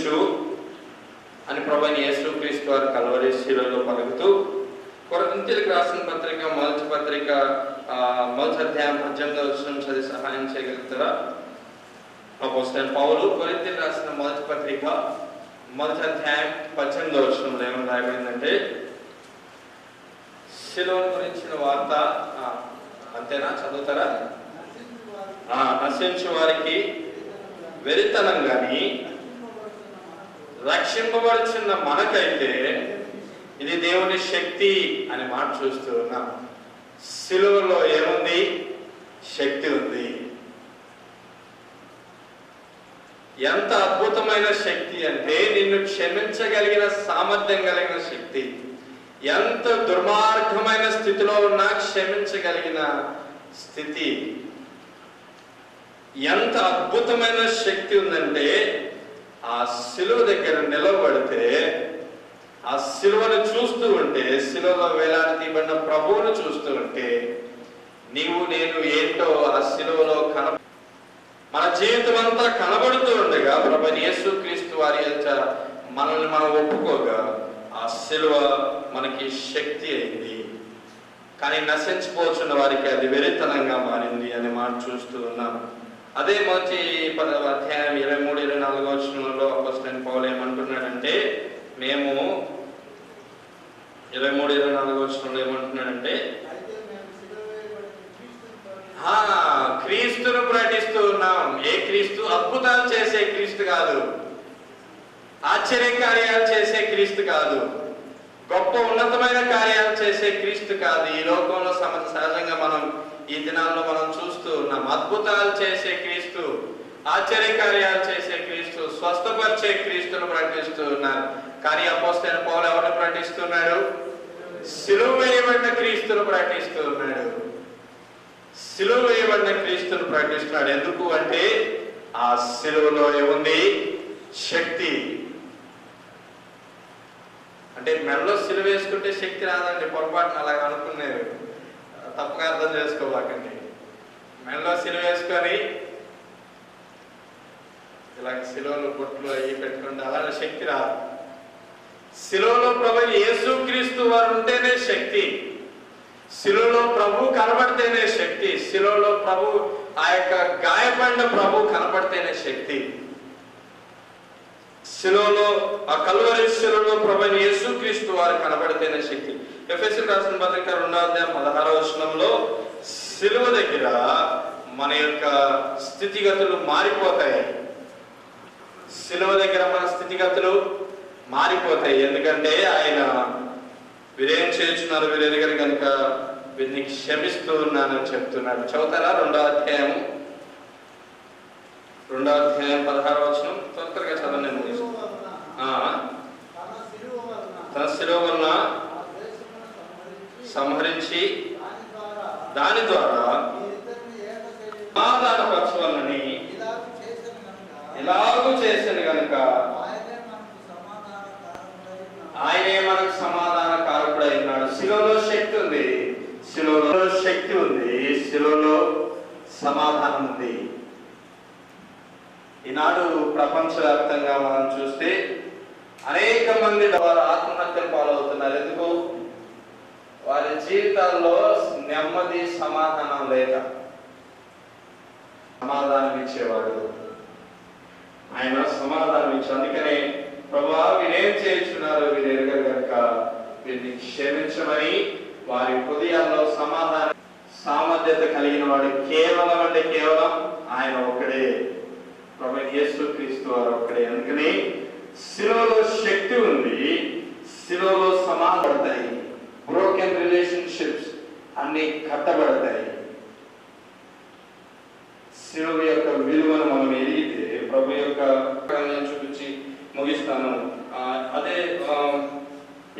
వీరిని క్షమించు అని ప్రభుని యేసుక్రీస్తు వారు కలవరి శిలలో పలుకుతూ కొరంతిలకు రాసిన పత్రిక మొదటి పత్రిక మొదటి అధ్యాయం పద్దెనిమిది వచ్చిన చదివి సహాయం చేయగలుగుతారా? అపోస్టల్ పౌలు కొరింథీయులు రాసిన మొదటి పత్రిక మొదటి అధ్యాయం పద్దెనిమిది వచ్చినంలో ఏమని రాయబడిందంటే శిలువ గురించిన వార్త అంతేనా? చదువుతారా? ఆ, నశించు వారికి వెరితనం కానీ రక్షింపబడుచున్న మనకైతే ఇది దేవుని శక్తి అని మాట చూస్తూ ఉన్నాం. సిలువలో ఏముంది? శక్తి ఉంది. ఎంత అద్భుతమైన శక్తి అంటే నిన్ను క్షమించగలిగిన సామర్థ్యం కలిగిన శక్తి. ఎంత దుర్మార్గమైన స్థితిలో ఉన్నా క్షమించగలిగిన స్థితి. ఎంత అద్భుతమైన శక్తి ఉందంటే ఆ శిలువ దగ్గర నిలబడితే ఆ శిలువను చూస్తూ ఉంటే శిలువలో వేలాడి తీయబడిన ప్రభువును చూస్తూ ఉంటే నీవు నేను ఏంటో ఆ శిలువలో కన మన జీవితం అంతా కనబడుతూ ఉండగా ప్రభు యేసు క్రీస్తు వారి యొక్క మనల్ని మనం ఒప్పుకోగా ఆ శిలువ మనకి శక్తి అయింది. కానీ నశించిపోతున్న వారికి అది వెరితనంగా మారింది అనే మాట చూస్తూ ఉన్నాం. అదే మొదటి పదవ అధ్యాయం ఇరవై మూడు ఇరవై నాలుగో వచనంలో అపోస్తలైన పౌలు ఏమంటున్నాడంటే మేము ఇరవై మూడు ఇరవై నాలుగో వచనంలో ఏమంటున్నాడంటే ఆ, క్రీస్తును ప్రకటిస్తూ ఉన్నాం. ఏ క్రీస్తు? అద్భుతాలు చేసే క్రీస్తు కాదు. ఆశ్చర్య కార్యాలు చేసే క్రీస్తు కాదు. గొప్ప ఉన్నతమైన కార్యాలు చేసే క్రీస్తు కాదు. ఈ లోకంలో సమ సహజంగా మనం ఈ దినాల్లో మనం చూస్తూ ఉన్నాం. అద్భుతాలు చేసే క్రీస్తు ఆశ్చర్య కార్యాలు చేసే క్రీస్తు స్వస్థపరిచే క్రీస్తును ప్రకటిస్తూ ఉన్నారు. కానీ అపోస్తైన పౌలు ఎవరిని ప్రకటిస్తున్నాడు? సిలువ వేయబడిన క్రీస్తును ప్రకటిస్తూ ఉన్నాడు. సిలువ వేయబడిన క్రీస్తును ప్రకటిస్తున్నాడు. ఎందుకు అంటే ఆ సిలువలో ఏముంది శక్తి. అంటే మెడలో సిలువ వేసుకుంటే శక్తి రాదండి. పొరపాటున అలాగ అనుకున్నారు. తప్పక అర్థం చేసుకోవాకండి మెడలో సిలువ వేసుకొని ఇలాగ సిలువలు బొట్లు అవి పెట్టుకుంటే అలాంటి శక్తి రాదు. శిలువలో ప్రభు యేసుక్రీస్తు వారు ఉంటేనే శక్తి. శిలువలో ప్రభు కనబడితేనే శక్తి. శిలువలో ప్రభు ఆ యొక్క గాయపడిన ప్రభు కనబడితేనే శక్తి. శిలువలో ఆ కలువరి శిలువలో ప్రభు యేసుక్రీస్తు వారు కనబడితేనే శక్తి. ఎఫ్ఎస్ఎల్ రాసిన పత్రిక రెండవ పదహారవ వచనంలో శిలువ దగ్గర మన యొక్క స్థితిగతులు మారిపోతాయి. శిలువ దగ్గర మన స్థితిగతులు మారిపోతాయి. ఎందుకంటే ఆయన వీరేం చేస్తున్నారు వీరు గారు కనుక వీరిని క్షమిస్తూ ఉన్నానని చెప్తున్నాడు చదువుతారా? రెండో అధ్యాయం రెండో అధ్యాయం పదహారు వచనం. తొందరగా త్వరగా చదవండి నేను సిలువ ముగిస్తాను. వలన ఆ, తన సిలువ వలన తన సంహరించి దాని ద్వారా దాని ఎలాగూ చేశాను కనుక ఆయనే మనకు సమాధాన కారణములై ఆయనే కారకుడై ఉన్నాడు. శక్తి ఉంది. శిలువలో శక్తి ఉంది. శిలువలో సమాధానం ఉంది. ఈనాడు ప్రపంచవ్యాప్తంగా మనం చూస్తే అనేక మంది వారు ఆత్మహత్యలు పాలవుతున్నారు. ఎందుకు? వారి జీవితాల్లో నెమ్మది సమాధానం లేక సమాధానం ఇచ్చేవాడు. ఆయన సమాధానం ఇచ్చి అందుకనే ప్రభా వీరేం చేయించున్నారు వీరు ఎరగరు కనుక వీరిని క్షమించమని వారి హృదయాల్లో సమాధానం సామర్థ్యత కలిగిన వాడు కేవలం అంటే కేవలం ఆయన ఒకడే ప్రభు యేసు క్రీస్తు వారు ఒక్కడే అందుకని శిలువలో శక్తి ఉంది శిలువలో సమాధపడతాయి బ్రోకెన్ రిలేషన్షిప్స్ అన్ని కట్టబడతాయి. శిలువ యొక్క విలువను మనం ఎరిగితే ప్రభు యొక్క నేను చూపించి ముగిస్తాను. అదే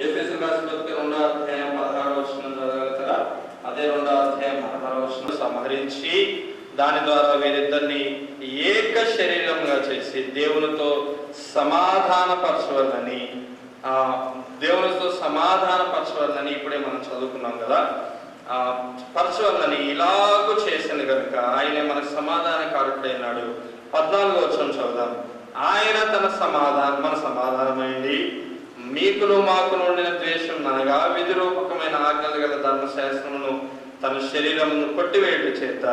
ఎఫ్ఎస్ రాసిన పత్రిక రెండో అధ్యాయం పదహారు వచ్చిన చదవగలుగుతారా? అదే రెండో అధ్యాయం పదహారు వచ్చిన సంహరించి దాని ద్వారా వీరిద్దరిని ఏక శరీరంగా చేసి దేవునితో సమాధానపరచవాలని ఆ, దేవునితో సమాధానపరచవాలని ఇప్పుడే మనం చదువుకున్నాం కదా. ఆ, పరచవాలని ఇలాగూ చేసింది కనుక ఆయనే మనకు సమాధాన కారకుడైనాడు పద్నాలుగో వచ్చిన చదువుదాం. ఆయన తన సమాధానం మన సమాధానమైంది. మీకును మాకును ఉండిన ద్వేషం అనగా విధి రూపకమైన ఆజ్ఞలు గల ధర్మశాస్త్రమును తన శరీరమును కొట్టివేయుట చేత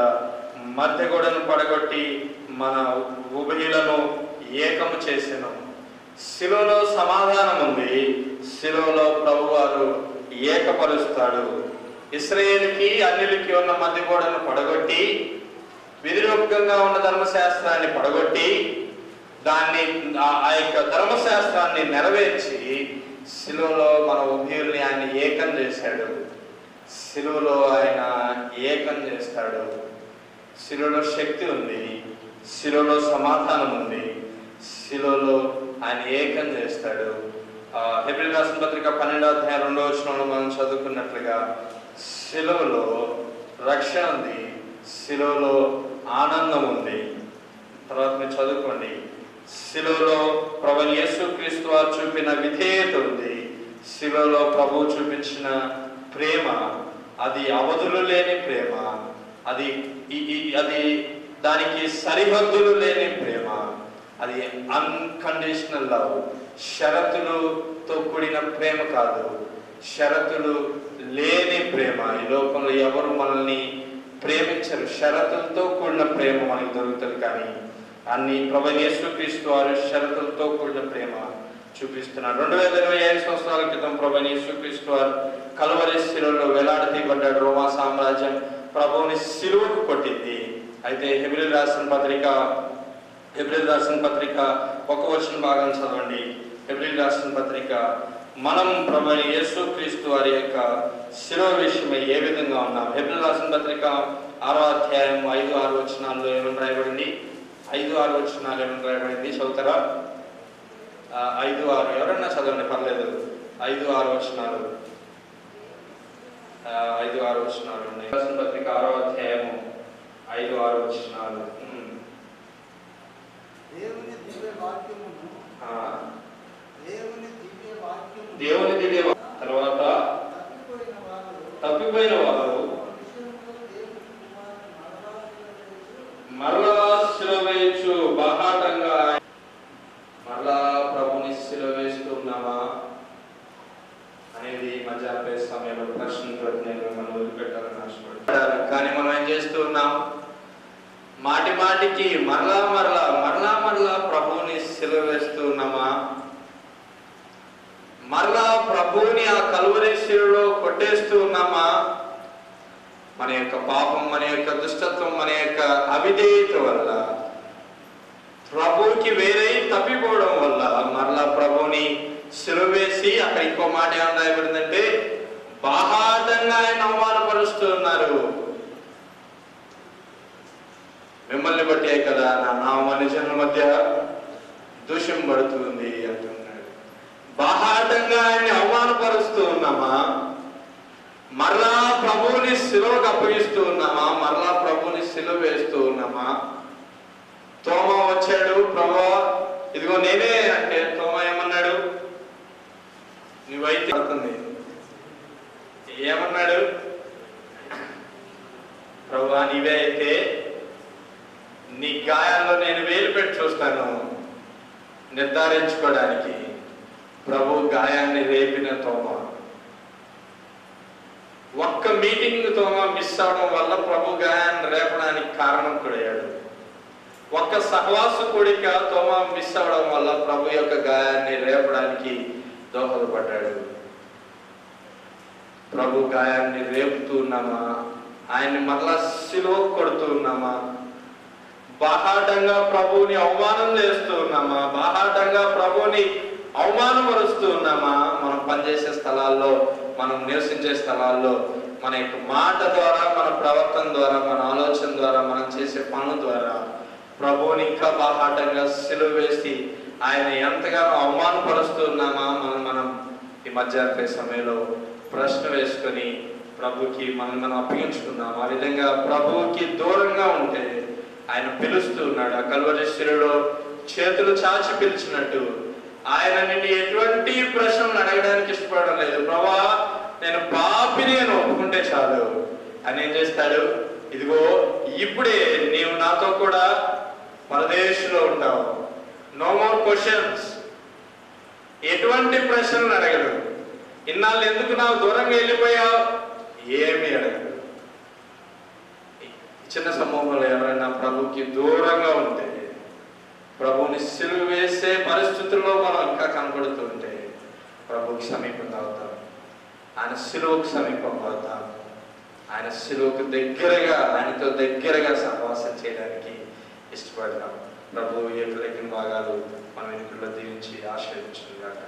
మధ్య గోడను పడగొట్టి మన ఉభయులను ఏకము చేసెను. శిలువలో సమాధానం ఉంది శిలువలో ప్రభువారు ఏకపరుస్తాడు. ఇస్రాయేల్కి అన్నిలకి ఉన్న మధ్య గోడను పడగొట్టి విధిరూపకంగా ఉన్న ధర్మశాస్త్రాన్ని పడగొట్టి దాన్ని ఆ- ఆ యొక్క ధర్మశాస్త్రాన్ని నెరవేర్చి శిలువలో మన ఉభయుల్ని ఆయన ఏకం చేశాడు. శిలువలో ఆయన ఏకం చేస్తాడు. శిలో శక్తి ఉంది శిలో సమాధానం ఉంది శిలోలో ఆయన ఏకం చేస్తాడు. హెబ్రిల్ రాసిన పత్రిక పన్నెండవ అధ్యాయం రెండో వచనంలో మనం చదువుకున్నట్లుగా శిలో రక్షణ ఉంది శిలోలో ఆనందం ఉంది. తర్వాత మీరు చదువుకోండి. శిలో ప్రభు యేసు క్రీస్తు వారు చూపిన విధేయత ఉంది. శిలో ప్రభు చూపించిన ప్రేమ అది అవధులు లేని ప్రేమ. అది ఈ- అది దానికి సరిహద్దులు లేని ప్రేమ. అది అన్కండిషనల్ లవ్ షరతులతో కూడిన ప్రేమ కాదు. షరతులు లేని ప్రేమ. ఈ లోకంలో ఎవరు మనల్ని ప్రేమించరు. షరతులతో కూడిన ప్రేమ మనకి దొరుకుతుంది కానీ అన్ని ప్రభు యేసుక్రీస్తు వారు షరతులతో కూడిన ప్రేమ చూపిస్తున్నారు. రెండు వేల ఇరవై ఐదు సంవత్సరాల క్రితం ప్రభు యేసుక్రీస్తు వారు కలవరి శిలువలో వేలాడతీయబడ్డాడు రోమా సామ్రాజ్యం ప్రభువుని సిలువకు కొట్టింది. అయితే హెబ్రిల్ రాసిన పత్రిక హెబ్రిల్ రాసిన పత్రిక ఒక వచ్చిన భాగం చదవండి. హెబ్రిల్ రాసిన పత్రిక మనం ప్రభు యేసు క్రీస్తు వారి యొక్క శిరో విషయమై ఏ విధంగా ఉన్నాం? హెబ్రిల్ రాసిన పత్రిక ఆరో అధ్యాయం ఐదు ఆరు వచనాల్లో ఏమని రాయబడింది? ఐదు ఆరు వచనాలు ఏమని రాయబడింది? చదువుతారా? ఐదు ఆరు. ఎవరన్నా చదవండి పర్లేదు. ఐదు ఆరు వచనాలు. ఐదు ఆరు వచనాలు ఉన్నాయి. పత్రిక ఆరో అధ్యాయము ఐదు ఆరు వచనాలు ఉమ్. దేవుని దివ్య వాక్యమును ఆ, దేవుని దివ్య వాక్యము దేవుని దివ్య తర్వాత తప్పిపోయిన వారు తప్పిపోయిన వారు ఆ విషయంలో దేవుని కుమారుని మరలా మరలా శిలవేయచ్చు బాహాటంగా మరలా ప్రభుని శిలవేస్తున్నామా అనేది మధ్యాహ్న సమయంలో ప్రశ్నతో నేను మనం వదిలిపెట్టాలని ఆశపడ్డాను కానీ మనం ఏం చేస్తూ ఉన్నాం నాటికి మరలా మరలా మరలా మరలా ప్రభువుని సిలువేస్తూ ఉన్నామా మరలా ప్రభువుని ఆ కలువరి శిలువలో కొట్టేస్తూ ఉన్నామా మన యొక్క పాపం మన యొక్క దుష్టత్వం మన యొక్క అవిధేయత వల్ల ప్రభువుకి వేరే తప్పిపోవడం వల్ల మరలా ప్రభువుని సిలువేసి అక్కడ ఇంకో మాట ఏమన్నా రాయబడిందంటే బాహాటంగా ఆయన అవమానపరుస్తూ మిమ్మల్ని బట్టే కదా నా నామాన్ని జనుల మధ్య దూషం పడుతుంది అంటున్నాడు. బాహాటంగా ఆయన్ని అవమానపరుస్తూ ఉన్నామా? మరలా ప్రభువుని శిలువకు అప్పగిస్తూ ఉన్నామా? మరలా ప్రభువుని సిలువ వేస్తూ ఉన్నామా? తోమ వచ్చాడు ప్రభా ఇదిగో నేనే అంటే తోమ ఏమన్నాడు? నువ్వైతే అవుతుంది ఏమన్నాడు? ప్రభా నీవే అయితే నీ గాయాల్లో నేను వేలు పెట్టి చూస్తాను. నిర్ధారించుకోవడానికి ప్రభు గాయాన్ని రేపిన తోమ. ఒక్క మీటింగ్ తోమ మిస్ అవడం వల్ల ప్రభు గాయాన్ని రేపడానికి కారణం కూడయ్యాడు ఒక్క సహవాస కూడిక తోమ మిస్ అవడం వల్ల ప్రభు యొక్క గాయాన్ని రేపడానికి దోహదపడ్డాడు. ప్రభు గాయాన్ని రేపుతూ ఉన్నామా? ఆయన్ని మరలా సిలువ కొడుతూ ఉన్నామా? బాహాటంగా ప్రభువుని అవమానం చేస్తూ ఉన్నామా బాహాటంగా ప్రభువుని అవమానపరుస్తూ ఉన్నామా మనం పనిచేసే స్థలాల్లో మనం నివసించే స్థలాల్లో మన యొక్క మాట ద్వారా మన ప్రవర్తన ద్వారా మన ఆలోచన ద్వారా మనం చేసే పనుల ద్వారా ప్రభువుని ఇంకా బాహాటంగా సిలువ వేసి ఆయన ఎంతగానో అవమానపరుస్తూ ఉన్నామా మనం మనం ఈ మధ్యాహ్న సమయంలో ప్రశ్న వేసుకొని ప్రభుకి మనం మనం అప్పగించుకున్నాం ఆ విధంగా ప్రభువుకి దూరంగా ఉంటే ఆయన పిలుస్తూ ఉన్నాడు. ఆ కల్వరేశ్వరులో చేతులు చాచి పిలిచినట్టు. ఆయన నిన్ను ఎటువంటి ప్రశ్నలు అడగడానికి ఇష్టపడడం లేదు. ప్రభా నేను పాపిని అని ఒప్పుకుంటే చాలు. అని ఏం చేస్తాడు? ఇదిగో ఇప్పుడే నీవు నాతో కూడా పరదేశంలో ఉంటావు. నో మోర్ క్వశ్చన్స్ ఎటువంటి ప్రశ్నలు అడగడు ఇన్నాళ్ళు ఎందుకు నాకు దూరంగా వెళ్ళిపోయావు? ఏమి అడగదు చిన్న సమూహంలో ఎవరైనా ప్రభుకి దూరంగా ఉంటే ప్రభుని సిలువ వేసే పరిస్థితుల్లో మనం ఇంకా కనబడుతుంటే ప్రభుకి సమీపం అవుతాం. ఆయన సిలువకు సమీపం అవుతాం. ఆయన సిలువకు దగ్గరగా ఆయనతో దగ్గరగా సహవాసం చేయడానికి ఇష్టపడతాం. ప్రభు ఏకలెక్కిన భాగాలు మన వెనుకల్లో దీవించి ఆశ్రయించుగా